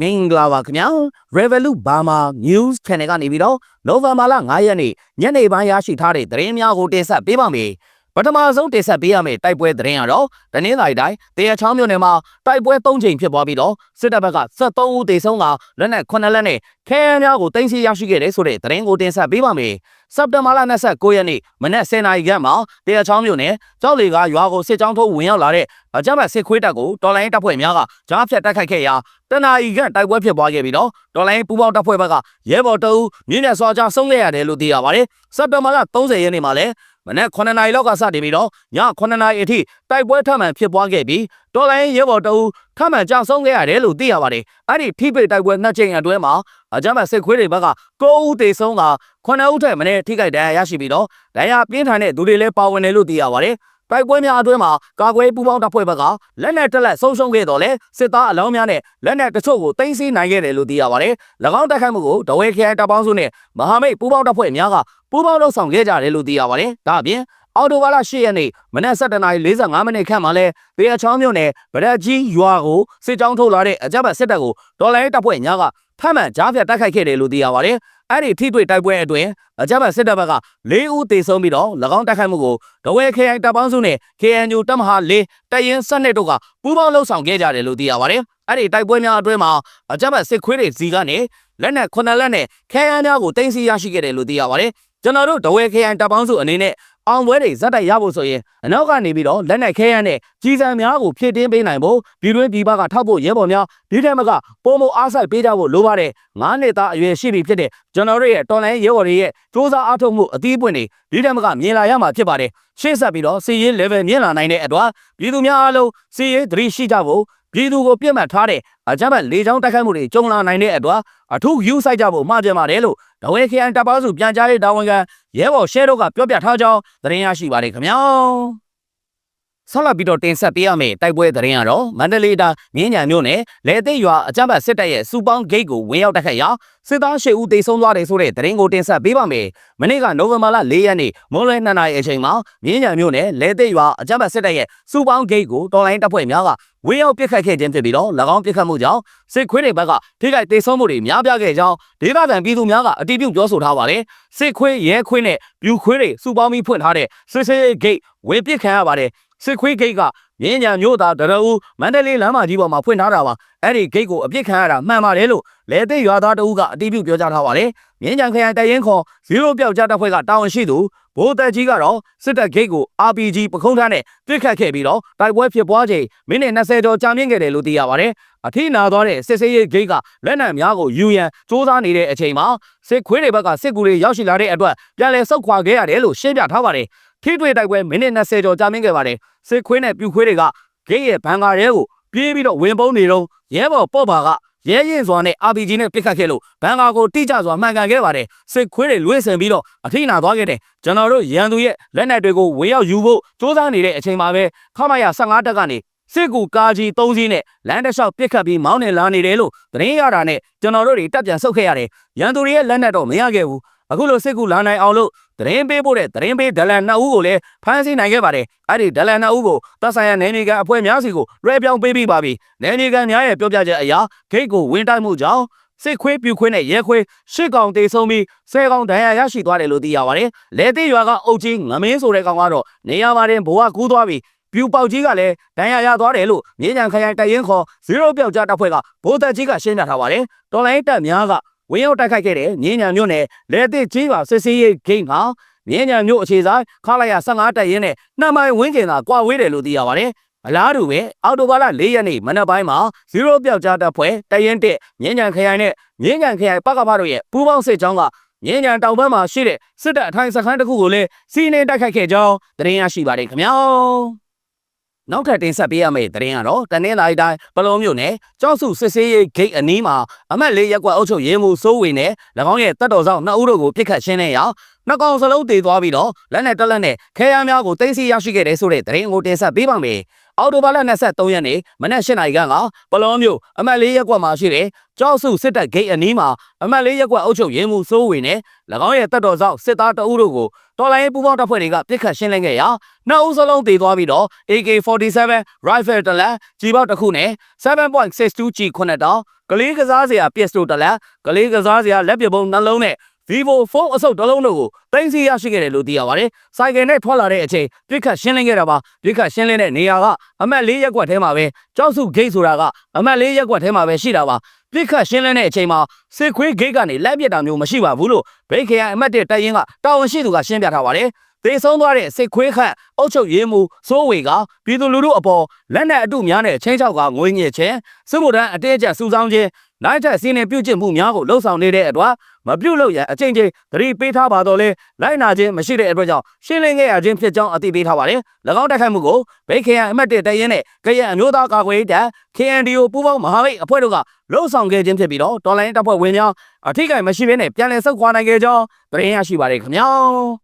မင်္ဂလာပါခင်ဗျာ Revolut Burma News Channel ကနေပြီးတော့ November လ9ရက်နေ့ညနေပိုင်းရရှိထားတဲ့သတင်းများကိုတင်ဆက်ပေးပါမယ်ပထမဆုံးတင်ဆက်ပေးရမယ့်တိုက်ပွဲသတင်းကတော့တနင်္လာရီတိုင်းတရချောင်းမြို့နယ်မှာတိုက်ပွဲ၃ချိန်ဖြစ်ပွားပြီးတော့စစ်တပ်ဘက်က73ဦးသေဆုံးကလက်နက်9လက်နဲ့ခဲယမ်းများကိုတင်စီရရှိခဲ့တယ်ဆိုတဲ့သတင်းကိုတင်ဆက်ပေးပါမယ် စက်တင်ဘာလ29ရက်နေ့မနက်10:00နာရီခန့်မှာတရချောင်းမြို့နယ်ကြောက်လေကရွာကိုစစ်ကြောင်းထိုးဝင်ရောက်လာတဲ့အကြမ်းဖက်စစ်ခွေးတပ်ကိုတော်လိုင်းတပ်ဖွဲ့များကကြားဖြတ်တိုက်ခိုက်ခဲ့ရာတနာရီခန့်တိုက်ပွဲဖြစ်ပွားခဲ့ပြီးတော့တော်လိုင်းပူပေါင်းတပ်ဖွဲ့ဘက်ကရဲဘော်တအုပ်မြင်းနဲ့စွာကြားဆုံးခဲ့ရတယ်လို့သိရပါတယ်စက်တင်ဘာလ30ရက်နေ့မှာလည်း မနက်9နာရီလောက်ကစတင်ပြီးတော့ည9နာရီအထိတိုက်ပွဲထပ်မံဖြစ်ပွားခဲ့ပြီးတော်လိုင်းရဲဘော်တအုပ်ထပ်မံကြောက်ဆုံးခဲ့ရတယ်လို့သိရပါတယ်အဲ့ဒီထိပိတ်တိုက်ပွဲနှစ်ချိန်အတွင်းမှာအကြမ်းဖက်စစ်ခွေးတွေဘက်က9ဦးသေဆုံးက9ဦးထက်မနည်းထိခိုက်ဒဏ်ရာရရှိပြီးတော့ဒဏ်ရာပြင်းထန်တဲ့သူတွေလည်းပါဝင်တယ်လို့သိရပါတယ် တိုက်ပွဲများအတွင်းမှာကာကွယ်ပူးပေါင်းတပ်ဖွဲ့ဘက်ကလက်နက်တက်လက်ဆုံးရှုံးခဲ့တော့လဲစစ်သားအလောင်းများနဲ့လက်နက်တချို့ကိုတင်စီနိုင်ခဲ့တယ်လို့သိရပါတယ်။၎င်းတိုက်ခိုက်မှုကိုဒဝဲခရိုင်တပ်ပေါင်းစုနဲ့မဟာမိတ်ပူးပေါင်းတပ်ဖွဲ့များကပူးပေါင်းလှုပ်ဆောင်ခဲ့ကြတယ်လို့သိရပါတယ်။ဒါအပြင်အော်တိုဘာလ10ရက်နေ့မနက်7:45မိနစ်ခန့်မှာလဲပေအချောင်းမြို့နယ်ဗဒတ်ကြီးရွာကိုစစ်ကြောင်းထုတ်လာတဲ့အကြမ်းဖက်စစ်တပ်ကိုဒေါ်လာရေးတပ်ဖွဲ့များကဖမ်းမှန်ကြားဖြတ်တိုက်ခိုက်ခဲ့တယ်လို့သိရပါတယ်။ အဲ့ဒီထိတွေ့တိုက်ပွဲအတွင်းအကြမ်းဖက်စစ်တပ်ဘက်က၄ဦးသေဆုံးပြီးတော့၎င်းတိုက်ခိုက်မှုကိုဒဝဲခရိုင်တပ်ပေါင်းစုနဲ့ KNU တပ်မဟာ၄တပ်ရင်းစနစ်တို့ကပူးပေါင်းလှုပ်ဆောင်ခဲ့ကြတယ်လို့သိရပါတယ်။အဲ့ဒီတိုက်ပွဲများအတွင်းမှာအကြမ်းဖက်စစ်ခွေးတွေစီကနေလက်နက်9လက်နဲ့ခဲယမ်းများကိုတင်စီရရှိခဲ့တယ်လို့သိရပါတယ်။ကျွန်တော်တို့ဒဝဲခရိုင်တပ်ပေါင်းစုအနေနဲ့ အောင်ပွဲတွေဇက်တိုက်ရဖို့ဆိုရင်အနောက်ကနေပြီးတော့လက်နက်ခဲယမ်းနဲ့ကြီးစံများကိုဖြည့်တင်းပေးနိုင်ဖို့ပြည်တွင်းပြည်ပကထောက်ဖို့ရဲဘော်များဒီထက်မကပုံမအားဆိုင်ပေးကြဖို့လိုပါတယ်ငါးနှစ်သားအရွယ်ရှိပြီဖြစ်တဲ့ကျွန်တော်တို့ရဲ့တော်လိုင်းရဲဘော်တွေရဲ့စ조사အားထုတ်မှုအသီးပွင့်တွေဒီထက်မကမြင်လာရမှာဖြစ်ပါတယ်ရှေ့ဆက်ပြီးတော့စီရင် level မြင်လာနိုင်တဲ့အတွက်ပြည်သူများအားလုံးစီရင်သတိရှိကြဖို့ ပြည်သူကိုပြစ်မှတ်ထားတဲ့အကြမ်းဖက်လေကြောင်းတိုက်ခိုက်မှုတွေကြုံလာနိုင်တဲ့အတွက်အထူးယူဆိုင်ကြဖို့မှားပြပါတယ်လို့ဒဝဲခရိုင်တပ်ပေါင်းစုပြန်ကြားရေးတာဝန်ခံရဲဘော်ရှဲတို့ကပြောပြထားကြောင်းသတင်းရရှိပါတယ်ခင်ဗျာ ဆက်လက်ပြီးတော့တင်ဆက်ပေးရမယ့်တိုက်ပွဲသတင်းကတော့မန္တလေးတိုင်းမြင်းညံမြို့နယ်လေသိရွာအကြမ်းဖက်စစ်တပ်ရဲ့စူပေါင်းဂိတ်ကိုဝင်ရောက်တိုက်ခိုက်ရာစစ်သား၈ဦးသေဆုံးသွားတယ်ဆိုတဲ့သတင်းကိုတင်ဆက်ပေးပါမယ်။မနေ့ကနိုဝင်ဘာလ၄ရက်နေ့မိုးလွဲ2နာရီအချိန်မှာမြင်းညံမြို့နယ်လေသိရွာအကြမ်းဖက်စစ်တပ်ရဲ့စူပေါင်းဂိတ်ကိုတော်လိုင်းတပ်ဖွဲ့များကဝင်းရောက်ပစ်ခတ်ခဲ့ခြင်းဖြစ်ပြီးတော့၎င်းပစ်ခတ်မှုကြောင့်စစ်ခွေးတွေဘက်ကထိခိုက်ဒေဆုံးမှုတွေများပြားခဲ့ကြောင်းဒေသခံပြည်သူများကအတည်ပြုပြောဆိုထားပါတယ်။စစ်ခွေးရဲခွေးနဲ့ပြူခွေးတွေစူပေါင်းပြီးဖွင့်ထားတဲ့စစ်စစ်ဂိတ်ဝင်ပစ်ခံရပါတယ်။ စစ်ခွေးဂိတ်ကမြင်းညာမြို့သားတရဦးမန္တလေးလမ်းမကြီးပေါ်မှာဖွင့်ထားတာပါအဲ့ဒီဂိတ်ကိုအပြစ်ခံရတာမှန်ပါတယ်လို့လဲသိရွာသားတဦးကအတည်ပြုပြောကြားထားပါတယ်မြင်းညာခရိုင်တရင်ခေါ်ဇီရိုပြောက်ကြားတပ်ဖွဲ့ကတာဝန်ရှိသူဘိုးတက်ကြီးကတော့စစ်တပ်ဂိတ်ကို RPG ပခုံးထားနဲ့ပြစ်ခတ်ခဲ့ပြီးတော့တိုက်ပွဲဖြစ်ပွားချိန်မိနစ်20ကျော်ကြာမြင့်ခဲ့တယ်လို့သိရပါတယ်အထိနာသွားတဲ့စစ်စေးရေးဂိတ်ကလက်နက်များကိုယူရန်စ조사နေတဲ့အချိန်မှာစစ်ခွေးတွေဘက်ကစစ်ကူတွေရောက်ရှိလာတဲ့အတွက်ပြန်လည်ဆုတ်ခွာခဲ့ရတယ်လို့ရှင်းပြထားပါတယ် ထိတွေ့တိုက်ပွဲမိနစ်20ကျော်ကြာမြင့်ခဲ့ပါတယ်စစ်ခွေးနဲ့ပြူခွေးတွေကဂိတ်ရဲ့ဘန်ကာရဲကိုပြေးပြီးတော့ဝင်ပုန်းနေတော့ရဲဘော်ပေါ့ပါကရဲရင်စွာနဲ့ RPG နဲ့ပစ်ခတ်ခဲ့လို့ဘန်ကာကိုတိကျစွာမှန်ကန်ခဲ့ပါတယ်စစ်ခွေးတွေလွေးဆင်ပြီးတော့အထိနာသွားခဲ့တယ်ကျွန်တော်တို့ရန်သူရဲ့လက်နက်တွေကိုဝင်ရောက်ယူဖို့စူးစမ်းနေတဲ့အချိန်မှာပဲခမရ15တက်ကနေစစ်ကူကားကြီး၃စီးနဲ့လမ်းတစ်လျှောက်ပစ်ခတ်ပြီးမောင်းနေလာနေတယ်လို့သတင်းရတာနဲ့ကျွန်တော်တို့တွေတပ်ပြန်ဆုတ်ခဲ့ရတယ်ရန်သူတွေရဲ့လက်နက်တော့မရခဲ့ဘူး အခုလိုစစ်ကူလာနိုင်အောင်လို့သတင်းပေးဖို့တဲ့သတင်းပေးဒလန်နှစ်ဦးကိုလည်းဖမ်းဆီးနိုင်ခဲ့ပါတယ်အဲ့ဒီဒလန်နှစ်ဦးကိုတပ်ဆိုင်ရာနယ်မြေကန်အဖွဲ့များစီကိုလွှဲပြောင်းပေးပြီးပါပြီနယ်မြေကန်များရဲ့ပြောပြချက်အရဂိတ်ကိုဝင်တိုက်မှုကြောင့်စစ်ခွေးပြူခွေးနဲ့ရဲခွေးရှစ်ကောင်တေဆုံးပြီးဆယ်ကောင်ဒဏ်ရာရရှိသွားတယ်လို့သိရပါတယ်။လဲသိရွာကအုပ်ကြီးငမင်းဆိုတဲ့ကောင်ကတော့နေရာမှာတင်ဘိုးကကူးသွားပြီးပြူပေါက်ကြီးကလည်းဒဏ်ရာရသွားတယ်လို့မြေညာခရိုင်တရင်ခေါ်ဇီရိုပြောက်ကြားတပ်ဖွဲ့ကဘိုးသက်ကြီးကရှင်းပြထားပါတယ်။တော်လိုင်းတပ်များက ဝင်းရောက်တိုက်ခိုက်ခဲ့တဲ့မြင်းညာမြို့နယ်လဲသစ်ကြီးပါစစ်စေးရေးဂိတ်မှာမြင်းညာမြို့အခြေဆိုင်ခလာရ15တပ်ရင်းနဲ့နှမ်းမိုင်ဝင်းကျင်သာကွာဝေးတယ်လို့သိရပါတယ်။အလားတူပဲအော်တိုဘာလ၄ရက်နေ့မနက်ပိုင်းမှာဇီရိုပြောက်ကြားတပ်ဖွဲ့တရင်တက်မြင်းညာခရိုင်နဲ့မြင်းညာခရိုင်ပကဖတို့ရဲ့ပူးပေါင်းစစ်ကြောင်းကမြင်းညာတောင်ဘက်မှာရှိတဲ့စစ်တပ်အထိုင်စခန်းတစ်ခုကိုလည်းစီးနှင်းတိုက်ခိုက်ခဲ့ကြောင်းသတင်းရရှိပါတယ်ခင်ဗျာ။ နောက်ထပ်တင်ဆက်ပေးရမယ့်သတင်းကတော့တနင်္လာရီတိုင်းပလုံမြို့နယ်ကြောက်စုစစ်စေးရေးဂိတ်အနီးမှာအမတ်လေးရက်ကွက်အုပ်ချုပ်ရေးမှူးစိုးဝေနဲ့၎င်းရဲ့တပ်တော်ဆောင်နှစ်ဦးတို့ကိုပြစ်ခတ်ရှင်းနေရာနှကောင်စလုံးတည်သွားပြီးတော့လက်နဲ့တက်လက်နဲ့ခဲယမ်းများကိုတင်စီရရှိခဲ့တဲ့ဆိုတဲ့သတင်းကိုတင်ဆက်ပေးပါမယ်။အော်တိုဘာလ23ရက်နေ့မနက်၈နာရီခန့်ကပလောမျိုးအမတ်လေးရက်ကွက်မှာရှိတဲ့ကြောက်စုစစ်တပ်ဂိတ်အနီးမှာအမတ်လေးရက်ကွက်အုပ်ချုပ်ရေးမှူးစိုးဝေနဲ့၎င်းရဲ့တပ်တော်ဆောင်စစ်သားတအုပ်တို့ကိုတော်လိုင်းပူပေါင်းတပ်ဖွဲ့တွေကပြစ်ခတ်ရှင်းလင်းခဲ့ရာနှစ်ဦးစလုံးတည်သွားပြီးတော့ AK47 rifle တစ်လက်ကြီးပေါက်တစ်ခုနဲ့7.62 G 9တောင်ကလေးကစားစရာပစ္စတိုတစ်လက်ကလေးကစားစရာလက်ပစ်ပုံနှလုံးနဲ့ Vivo ဖုန်းအစုပ်တစ်လုံးတို့ကိုတင်စီရရှိခဲ့တယ်လို့သိရပါတယ်။စိုက်ကယ်နဲ့ထွက်လာတဲ့အချိန်ပြစ်ခတ်ရှင်းလင်းခဲ့တာပါ။ပြစ်ခတ်ရှင်းလင်းတဲ့နေရာကအမှတ်၄ရက်ကွက်ထဲမှာပဲကြောက်စုဂိတ်ဆိုတာကအမှတ်၄ရက်ကွက်ထဲမှာပဲရှိတာပါ။ပြစ်ခတ်ရှင်းလင်းတဲ့အချိန်မှာစစ်ခွေးဂိတ်ကနေလက်ပြစ်တာမျိုးမရှိပါဘူးလို့ဘိတ်ခရိုင်အမှတ်၁တပ်ရင်းကတာဝန်ရှိသူကရှင်းပြထားပါတယ်။သေဆုံးသွားတဲ့စစ်ခွေးခန့်အုတ်ချုပ်ရေးမှုစိုးဝေကပြည်သူလူထုအပေါ်လက်နက်အတုများနဲ့ချင်းချောက်ကငွေညစ်ခြင်းစစ်မှုထမ်းအတဲအကျပ်စုဆောင်းခြင်းနိုင်ထက်စီးနေပြုတ်ကျင့်မှုများကိုလှုံ့ဆော်နေတဲ့အတွက် မပြုတ်လို့ရန်အချိန်ချင်းသတိပေးထားပါတော့လေလိုက်နာခြင်းမရှိတဲ့အတွက်ကြောင့်ရှင်းလင်းခဲ့ရခြင်းဖြစ်ကြောင်းအသိပေးထားပါတယ်၎င်းတိုက်ခိုက်မှုကိုဗိတ်ခရိုင်အမှတ်၁တရင်နဲ့ကရန်အမျိုးသားကာကွယ်ရေးတပ် KNDO ပူးပေါင်းမဟာမိတ်အဖွဲ့တို့ကလှုံ့ဆော်ခဲ့ခြင်းဖြစ်ပြီးတော့တော်လိုင်းတပ်ဖွဲ့ဝင်များအထိကိမရှိဘဲနဲ့ပြန်လည်ဆုတ်ခွာနိုင်ခဲ့ကြောင်းသတင်းရရှိပါတယ်ခင်ဗျာ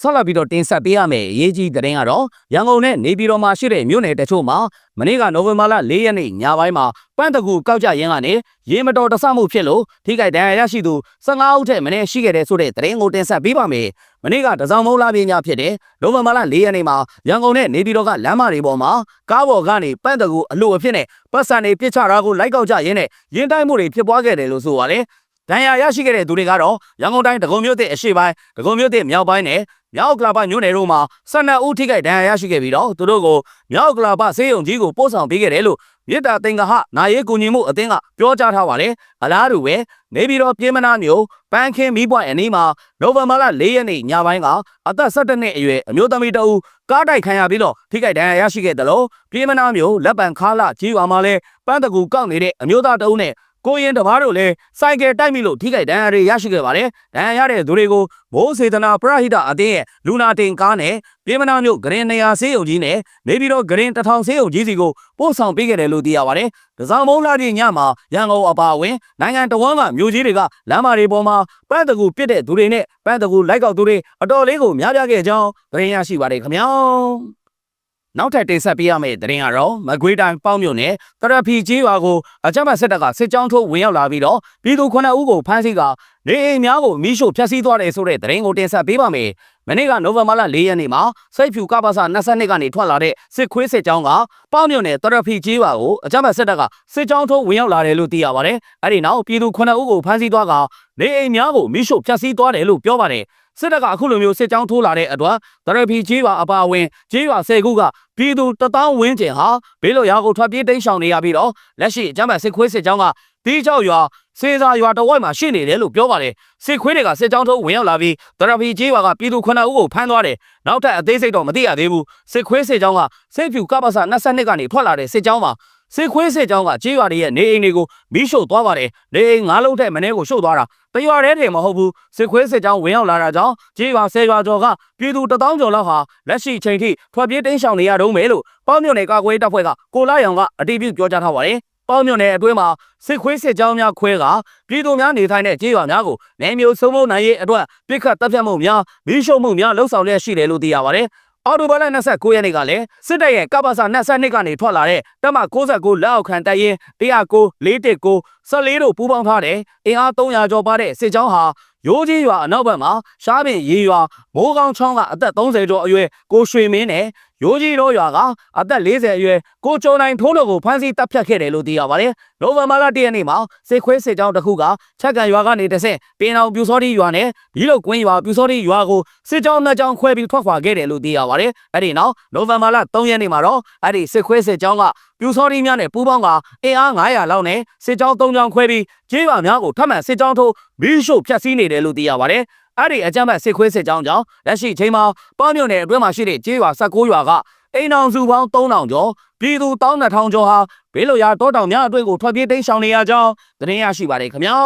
ဆက်လက်ပြီးတော့တင်ဆက်ပေးရမယ့်အရေးကြီးသတင်းကတော့ရန်ကုန်နဲ့နေပြည်တော်မှာရှိတဲ့မြို့နယ်တချို့မှာမနေ့ကနိုဝင်ဘာလ၄ရက်နေ့ညပိုင်းမှာပန်းတကူကောက်ကြရင်းကနေရေမတော်တဆမှုဖြစ်လို့ထိခိုက်ဒဏ်ရာရရှိသူ15ဦးထက်မနည်းရှိခဲ့တဲ့ဆိုတဲ့သတင်းကိုတင်ဆက်ပေးပါမယ်။မနေ့ကတစောင်းမုံလာပြင်းညဖြစ်တဲ့နိုဝင်ဘာလ၄ရက်နေ့မှာရန်ကုန်နဲ့နေပြည်တော်ကလမ်းမတွေပေါ်မှာကားပေါ်ကနေပန်းတကူအလို့အဖြစ်နဲ့ပတ်စံတွေပစ်ချတာကိုလိုက်ကောက်ကြရင်းနဲ့ရင်တိုက်မှုတွေဖြစ်ပွားခဲ့တယ်လို့ဆိုပါတယ်။ဒဏ်ရာရရှိခဲ့တဲ့သူတွေကတော့ရန်ကုန်တိုင်းဒဂုံမြို့သစ်အရှိပိုင်းဒဂုံမြို့သစ်မြောက်ပိုင်းနဲ့ မြောက်ကလာပညွန့်နယ်တို့မှာ12ဦးထိခိုက်ဒဏ်ရာရရှိခဲ့ပြီးတော့သူတို့ကိုမြောက်ကလာပဆေးရုံကြီးကိုပို့ဆောင်ပေးခဲ့တယ်လို့မြစ်တာတင်ကဟနာရေးကူညီမှုအသင်းကပြောကြားထားပါတယ်။အလားတူပဲနေပြည်တော်ပြည်မနာမျိုးပန်းခင်းမီးပွိုင်အနီးမှာနိုဝင်ဘာလ၄ရက်နေ့ညပိုင်းကအသက်17နှစ်အရွယ်အမျိုးသမီးတဦးကားတိုက်ခံရပြီးတော့ထိခိုက်ဒဏ်ရာရရှိခဲ့တယ်လို့ပြည်မနာမျိုးလက်ပံခါလာကြီးရွာမှာလဲပန်းတကူကောက်နေတဲ့အမျိုးသားတဦးနဲ့ ကိုရင်တပားတို့လည်းစိုက်ကယ်တိုက်မိလို့ထိခိုက်ဒဏ်ရာတွေရရှိခဲ့ပါတယ်။ဒဏ်ရာရတဲ့သူတွေကိုမိုးစေတနာပရဟိတအသင်းရဲ့လူနာတင်ကားနဲ့ပြည်မနာမြို့ဂရင်နေရာဆေးရုံကြီးနဲ့နေပြီးတော့ဂရင်တထောင်ဆေးရုံကြီးစီကိုပို့ဆောင်ပေးခဲ့တယ်လို့သိရပါတယ်။ဒဇောင်မုံလာကြီးညမှာရန်ကုန်အပါအဝင်နိုင်ငံတော်ဝန်ကမြို့ကြီးတွေကလမ်းမတွေပေါ်မှာပန်းတကူပြစ်တဲ့သူတွေနဲ့ပန်းတကူလိုက်ကောက်သူတွေအတော်လေးကိုများပြားခဲ့ကြောင်းသတင်းရရှိပါတယ်ခင်ဗျာ။ နောက်ထပ်တင်ဆက်ပေးရမယ့်သတင်းကတော့မကွေးတိုင်းပေါင်းမြို့နယ်တရဖီကြီးရွာကိုအကြမ်းဖက်စစ်တပ်ကစစ်ကြောင်းထိုးဝင်ရောက်လာပြီးတော့ပြည်သူ9ဦးကိုဖမ်းဆီးကနေအိမ်များကိုမိရှို့ဖျက်ဆီးသွားတယ်ဆိုတဲ့သတင်းကိုတင်ဆက်ပေးပါမယ်။မနေ့ကနိုဝင်ဘာလ4ရက်နေ့မှာစိတ်ဖြူကပ္ပစ22ကနေထွက်လာတဲ့စစ်ခွေးစစ်ကြောင်းကပေါင်းမြို့နယ်တရဖီကြီးရွာကိုအကြမ်းဖက်စစ်တပ်ကစစ်ကြောင်းထိုးဝင်ရောက်လာတယ်လို့သိရပါတယ်။အဲဒီနောက်ပြည်သူ9ဦးကိုဖမ်းဆီးသွားကနေအိမ်များကိုမိရှို့ဖျက်ဆီးသွားတယ်လို့ပြောပါတယ်။ စစ်တပ်ကအခုလိုမျိုးစစ်ကြောင်းထိုးလာတဲ့အတွက်တရဖီကြီးပါအပါအဝင်ကြီးရွာ၁၀ခုကပြည်သူတသောင်းဝန်းကျင်ဟာဘေးလွတ်ရာကိုထွက်ပြေးတိမ်းရှောင်နေရပြီးတော့လက်ရှိအကြမ်းဖက်စစ်ခွေးစစ်ကြောင်းကတီးချောက်ရွာစေစာရွာတဝိုက်မှာရှိနေတယ်လို့ပြောပါတယ်စစ်ခွေးတွေကစစ်ကြောင်းထိုးဝင်ရောက်လာပြီးတရဖီကြီးရွာကပြည်သူ9ဦးကိုဖမ်းသွားတယ်နောက်ထပ်အသေးစိတ်တော့မသိရသေးဘူးစစ်ခွေးစစ်ကြောင်းကစစ်ဖြူကပ္ပစ22ကနေထွက်လာတဲ့စစ်ကြောင်းမှာ စစ်ခွေးစစ်ကြောင်းကကြေးရွာတွေရဲ့နေအိမ်တွေကိုမီးရှို့သွားပါတယ်နေအိမ်၅လုံးထက်မင်းကိုရှို့သွားတာတရွာတည်းတည်းမဟုတ်ဘူးစစ်ခွေးစစ်ကြောင်းဝင်ရောက်လာတာကြောင့်ကြေးရွာဆယ်ရွာကျော်ကပြည်သူတထောင်ကျော်လောက်ဟာလက်ရှိချိန်ထိထွက်ပြေးတိမ်းရှောင်နေရတော့မယ်လို့ပေါင်းမြို့နယ်ကာကွယ်တပ်ဖွဲ့ကကိုလာရောင်ကအတည်ပြုပြောကြားထားပါတယ်ပေါင်းမြို့နယ်အတွင်းမှာစစ်ခွေးစစ်ကြောင်းများခွဲကပြည်သူများနေထိုင်တဲ့ကြေးရွာများကိုနယ်မျိုးစုံမုံနိုင်ရေးအတွက်ပြစ်ခတ်တပ်ဖြတ်မှုများမီးရှို့မှုများလှုပ်ဆောင်လျက်ရှိတယ်လို့သိရပါတယ် အော်တိုဘလ29ရက်နေ့ကလည်းစစ်တပ်ရဲ့ကပ္ပစာ22ကနေထွက်လာတဲ့တပ်မ69လက်အောက်ခံတပ်ရင်း109 419 14တို့ပူးပေါင်းထားတဲ့အင်အား300ကျော်ပါတဲ့စစ်ကြောင်းဟာရိုးကြီးရွာအနောက်ဘက်မှာရှားပင်ရေရွာမိုးကောင်းချောင်းကအသက်30ကျော်အရွယ်ကိုရွှေမင်းနဲ့ ရိုးကြီးတို့ရွာကအသက်40အရွယ်ကိုကျော်နိုင်ထိုးတို့ကိုဖမ်းဆီးတပ်ဖြတ်ခဲ့တယ်လို့သိရပါတယ်။နိုဝင်ဘာလ၁ရက်နေ့မှာစစ်ခွေးစစ်ကြောင်းတစ်ခုကချက်ကန်ရွာကနေတဆင့်ပင်အောင်ပြူစောတိရွာနဲ့ဒီလိုကွင်းရွာပြူစောတိရွာကိုစစ်ကြောင်းနှစ်ကြောင်းခွဲပြီးထွက်ခွာခဲ့တယ်လို့သိရပါတယ်။အဲ့ဒီနောက်နိုဝင်ဘာလ3ရက်နေ့မှာတော့အဲ့ဒီစစ်ခွေးစစ်ကြောင်းကပြူစောတိများနဲ့ပူးပေါင်းကအင်အား900လောက်နဲ့စစ်ကြောင်း3ကြောင်းခွဲပြီးကျေးရွာများကိုထပ်မံစစ်ကြောင်းထိုးမီးရှို့ဖျက်ဆီးနေတယ်လို့သိရပါတယ်။ အဲ့ဒီအကြမ်းဖက်စစ်ခွေးစစ်ကြောင်းကြောင့်လက်ရှိချိန်မှာပေါင်းမြုံနယ်အတွင်းမှာရှိတဲ့ကျေးရွာ16ရွာကအိမ်အောင်စုပေါင်း3000ကျော်ပြည်သူ12000ကျော်ဟာဘေးလွတ်ရာတောတောင်များအတွင်းကိုထွက်ပြေးတိမ်းရှောင်နေရကြောင်းသတင်းရရှိပါတယ်ခင်ဗျာ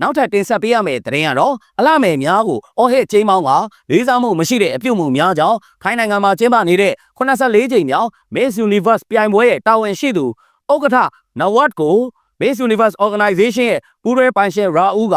နောက်ထပ်တင်ဆက်ပေးရမယ့်သတင်းကတော့အလှမယ်များကိုအော်ဟစ်ချင်းမောင်းကလေးစားမှုမရှိတဲ့အပြုတ်မှုများကြောင့်ခိုင်းနိုင်ငံမှာကျင်းပနေတဲ့84ကြိမ်မြောက် Miss Universe ပြိုင်ပွဲရဲ့တာဝန်ရှိသူဥက္ကဋ္ဌနဝတ်ကို Miss Universe Organization ရဲ့ပူးတွဲပိုင်ရှင်ရာဦးက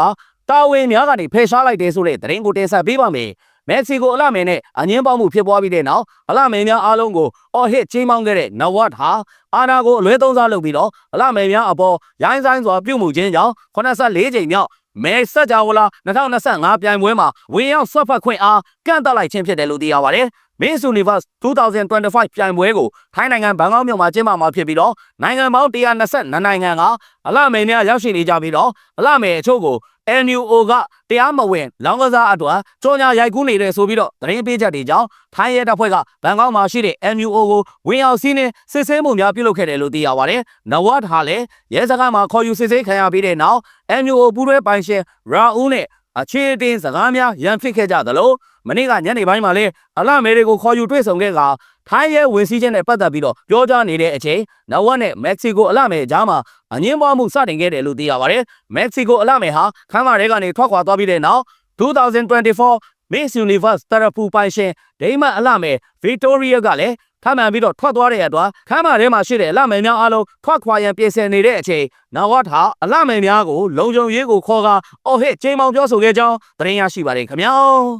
တာဝန်များကနေဖယ်ရှားလိုက်တယ်ဆိုတဲ့သတင်းကိုတင်ဆက်ပေးပါမယ်။မက္ကဆီကိုအလမယ်နဲ့အငင်းပေါင်းမှုဖြစ်ပွားပြီးတဲ့နောက်အလမယ်များအားလုံးကိုအော်ဟစ်ချင်းမောင်းခဲ့တဲ့နဝတ်ဟာအာနာကိုအလွဲသုံးစားလုပ်ပြီးတော့အလမယ်များအပေါ်ရိုင်းဆိုင်စွာပြုမှုခြင်းကြောင့်84ကြိမ်မြောက်မဲဆက်ကြဝလာ2025ပြိုင်ပွဲမှာဝင်ရောက်ဆွတ်ဖက်ခွင့်အားကန့်သတ်လိုက်ခြင်းဖြစ်တယ်လို့သိရပါတယ် Miss Universe 2025ပြိုင်ပွဲကိုထိုင်းနိုင်ငံဘန်ကောက်မြို့မှာကျင်းပမှာဖြစ်ပြီးတော့နိုင်ငံပေါင်း122နိုင်ငံကအလှမယ်များရောက်ရှိနေကြပြီးတော့အလှမယ်အချို့ကို NUO ကတရားမဝင်လောင်းကစားအတွက်ကြော်ညာရိုက်ကူးနေတယ်ဆိုပြီးတော့သတင်းပေးချက်တွေကြောင့်ထိုင်းရဲတပ်ဖွဲ့ကဘန်ကောက်မှာရှိတဲ့ NUO ကိုဝင်ရောက်စီးနှင်းစစ်ဆေးမှုများပြုလုပ်ခဲ့တယ်လို့သိရပါတယ်။နဝတ်ဟာလည်းရဲစခန်းမှာခေါ်ယူစစ်ဆေးခံရပြီးတဲ့နောက် NUO ပူးတွဲပိုင်ရှင်ရာဦးနဲ့ အခြေအတင်စကားများရန်ဖြစ်ခဲ့ကြသလိုမနေ့ကညနေပိုင်းမှာလည်းအလှမယ်တွေကိုခေါ်ယူတွေ့ဆုံခဲ့ကထိုင်းရဲဝင်စည်းခြင်းနဲ့ပတ်သက်ပြီးတော့ပြောကြားနေတဲ့အချိန်နဝတ်နဲ့မက္ကဆီကိုအလှမယ်ကြားမှာအငင်းပွားမှုစတင်ခဲ့တယ်လို့သိရပါတယ်။မက္ကဆီကိုအလှမယ်ဟာခမ်းမထဲကနေထွက်ခွာသွားပြီးတဲ့နောက်2024 Miss Universe တရဖူပိုင်ရှင်ဒိမတ်အလှမယ် Victoria ကလည်း ထပ်မံပြီးတော့ထွက်သွားတဲ့အတွက်ခမ်းမထဲမှာရှိတဲ့အလှမယ်များအားလုံးထွက်ခွာရန်ပြင်ဆင်နေတဲ့အချိန်နဝတ်ဟာအလှမယ်များကိုလုံခြုံရေးကိုခေါ်ကာအော်ဟစ်ချိန်မောင်ပြောဆိုခဲ့ကြောင်းသတင်းရရှိပါတယ်ခင်ဗျာ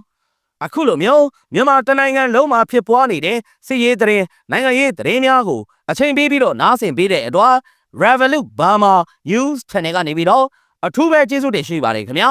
။အခုလိုမျိုးမြန်မာတနိုင်ငံလုံးမှာဖြစ်ပွားနေတဲ့စစ်ရေးတရင်နိုင်ငံရေးတရင်များကိုအချိန်ပေးပြီးတော့နားဆင်ပေးတဲ့အတွက် Revolut Burma News Channel ကနေပြီးတော့အထူးပဲကျေးဇူးတင်ရှိပါတယ်ခင်ဗျာ